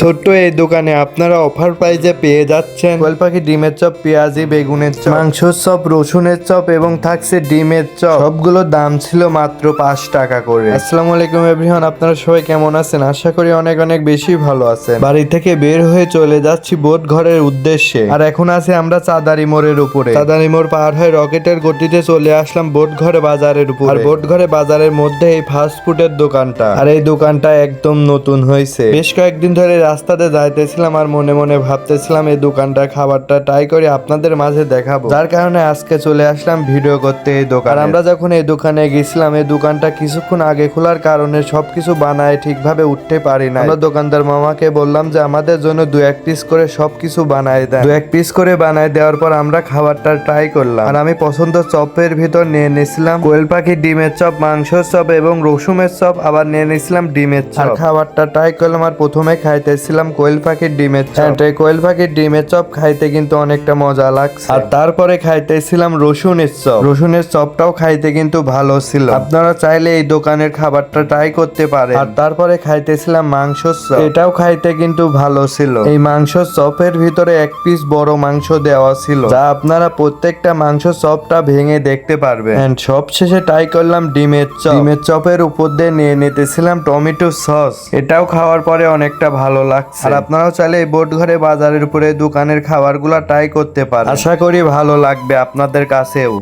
ছোট্ট এই দোকানে আপনারা অফার প্রাইজে পেয়ে যাচ্ছেন। কোয়েল পাখি ডিমের চপ পেঁয়াজি বেগুনের চপ মাংসর চপ রসুনের চপ এবং থাকছে ডিমের চপ। সবগুলোর দাম ছিল মাত্র পাঁচ টাকা করে। আসসালামু আলাইকুম এভরিওয়ান আপনারা সবাই কেমন আছেন? আশা করি অনেক অনেক বেশি ভালো আছেন। বাড়ি থেকে বের হয়ে চলে যাচ্ছি বোট ঘরের উদ্দেশ্যে। আর এখন আছে আমরা চাঁদারি মোড়ের উপরে। চাঁদারি মোড় পার হয়ে রকেটের গতিতে চলে আসলাম বোট ঘরে বাজারের উপর। আর বোট ঘরে বাজারের মধ্যে এই ফাস্ট ফুডের দোকানটা। আর এই দোকানটা একদম নতুন হয়েছে। বেশ কয়েকদিন ধরে রাস্তাতে যাইতেছিলাম আর মনে মনে ভাবতেছিলাম, এই দোকানটার খাবারটা ট্রাই করে আপনাদের মাঝে দেখাবো। যার কারণে আজকে চলে আসলাম ভিডিও করতে এই দোকান। আমরা যখন এই দোকানে গেছিলাম, এই দোকানটা কিছুক্ষণ আগে খোলার কারণে সবকিছু বানায় ঠিকভাবে উঠতে পারি না আমরা দোকানদার মামাকে বললাম যে, আমাদের জন্য দু এক পিস করে সবকিছু বানায় দেয় দু এক পিস করে বানায় দেওয়ার পর আমরা খাবারটা ট্রাই করলাম। আর আমি পছন্দ চপের ভিতর নিয়ে নিয়েছিলাম কোয়েল পাখি ডিমের চপ, মাংসর চপ এবং রসুমের চপ, আবার নিয়ে নিয়েছিলাম ডিমের চপ। খাবারটা ট্রাই করলাম আর প্রথমে খাইতেছিলাম কোয়েল পাখির ডিমের চপ। হ্যাঁ, এই কোয়েল পাখির ডিমের চপ খাইতে কিন্তু অনেকটা মজা লাগছে। আর তারপরে খাইতেছিলাম রসুনের চপ। রসুনের চপটাও খাইতে কিন্তু ভালো ছিল। আপনারা চাইলে এই দোকানের খাবারটা ট্রাই করতে পারেন। আর তারপরে খাইতেছিলাম মাংস চপ। এটাও খাইতে কিন্তু ভালো ছিল। এই মাংস চপের ভিতরে এক পিস বড় মাংস দেওয়া ছিল। যা আপনারা প্রত্যেকটা মাংস চপটা ভেঙে দেখতে পারবেন। And সবশেষে ট্রাই করলাম ডিমের চপ। ডিমের চপের উপর দিয়ে নিয়ে নিতেছিলাম টমেটো সস। এটাও খাওয়ার পরে অনেকটা ভালো লাগছে। আর আপনারাও চাইলে এই বোট ঘরে বাজারের উপরে দোকানের খাবারগুলো ট্রাই করতে পারেন। আশা করি ভালো লাগবে আপনাদের কাছেও।